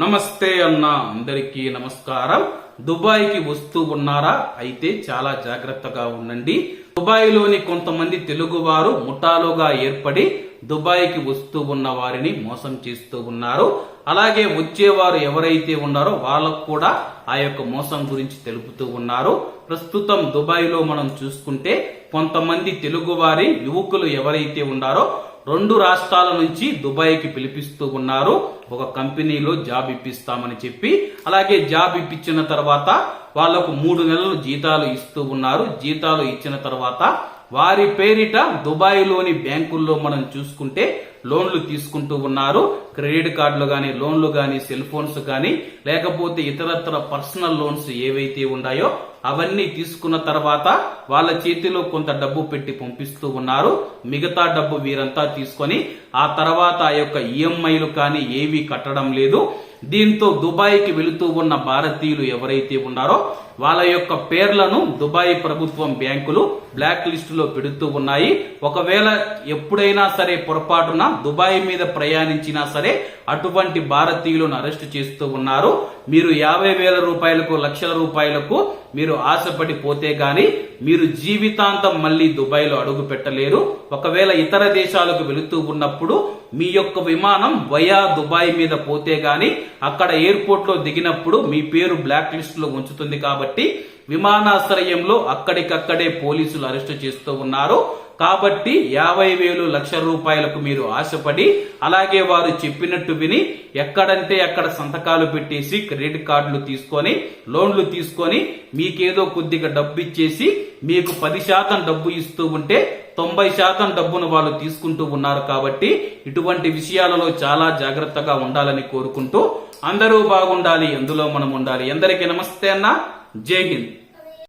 నమస్తే అన్న అందరికీ నమస్కారం. దుబాయ్కి వస్తూ ఉన్నారా? అయితే చాలా జాగ్రత్తగా ఉండండి. దుబాయ్లోని కొంతమంది తెలుగువారు ముఠాలుగా ఏర్పడి దుబాయ్కి వస్తూ ఉన్న వారిని మోసం చేస్తూ ఉన్నారు. అలాగే వచ్చేవారు ఎవరైతే ఉన్నారో వాళ్ళకు కూడా ఆ యొక్క మోసం గురించి తెలుపుతూ ఉన్నారు. ప్రస్తుతం దుబాయ్లో మనం చూసుకుంటే కొంతమంది తెలుగువారి యువకులు ఎవరైతే ఉన్నారో రెండు రాష్ట్రాల నుంచి దుబాయ్కి పిలిపిస్తూ ఉన్నారు. ఒక కంపెనీలో జాబ్ ఇప్పిస్తామని చెప్పి అలాగే జాబ్ ఇప్పించిన తర్వాత వాళ్ళకు మూడు నెలలు జీతాలు ఇస్తూ ఉన్నారు. జీతాలు ఇచ్చిన తర్వాత వారి పేరిట దుబాయ్లోని బ్యాంకుల్లో మనం చూసుకుంటే లోన్లు తీసుకుంటూ ఉన్నారు. క్రెడిట్ కార్డులు కానీ లోన్లు కానీ సెల్ ఫోన్స్ కానీ లేకపోతే ఇతరత్ర పర్సనల్ లోన్స్ ఏవైతే ఉన్నాయో అవన్నీ తీసుకున్న తర్వాత వాళ్ళ చేతిలో కొంత డబ్బు పెట్టి పంపిస్తూ ఉన్నారు. మిగతా డబ్బు వీరంతా తీసుకొని ఆ తర్వాత ఆ యొక్క ఈఎంఐలు కానీ ఏవి కట్టడం లేదు. దీంతో దుబాయ్కి వెళుతూ ఉన్న భారతీయులు ఎవరైతే ఉన్నారో వాళ్ళ యొక్క పేర్లను దుబాయ్ ప్రభుత్వం బ్యాంకులు బ్లాక్ లిస్టులో పెడుతూ ఉన్నాయి. ఒకవేళ ఎప్పుడైనా సరే పొరపాటున దుబాయ్ మీద ప్రయాణించినా సరే అటువంటి భారతీయులను అరెస్ట్ చేస్తూ ఉన్నారు. మీరు యాభై వేల రూపాయలకు లక్షల రూపాయలకు మీరు ఆశపడి పోతే గాని మీరు జీవితాంతం మళ్ళీ దుబాయ్లో అడుగు పెట్టలేరు. ఒకవేళ ఇతర దేశాలకు వెళుతూ ఉన్నప్పుడు మీ యొక్క విమానం వయా దుబాయ్ మీద పోతే గాని అక్కడ ఎయిర్పోర్ట్లో దిగినప్పుడు మీ పేరు బ్లాక్ లిస్ట్లో ఉంచుతుంది కాబట్టి విమానాశ్రయంలో అక్కడికక్కడే పోలీసులు అరెస్ట్ చేస్తూ ఉన్నారు. కాబట్టి యాభై వేలు లక్ష రూపాయలకు మీరు ఆశపడి అలాగే వారు చెప్పినట్టు విని ఎక్కడంటే అక్కడ సంతకాలు పెట్టేసి క్రెడిట్ కార్డులు తీసుకొని లోన్లు తీసుకొని మీకేదో కొద్దిగా డబ్బు ఇచ్చేసి మీకు పది శాతం డబ్బు ఇస్తూ ఉంటే తొంభై శాతం డబ్బును వాళ్ళు తీసుకుంటూ ఉన్నారు కాబట్టి ఇటువంటి విషయాలలో చాలా జాగ్రత్తగా ఉండాలని కోరుకుంటూ అందరూ బాగుండాలి ఎందులో మనం ఉండాలి. ఎందరికీ నమస్తే అన్న. जय हिंद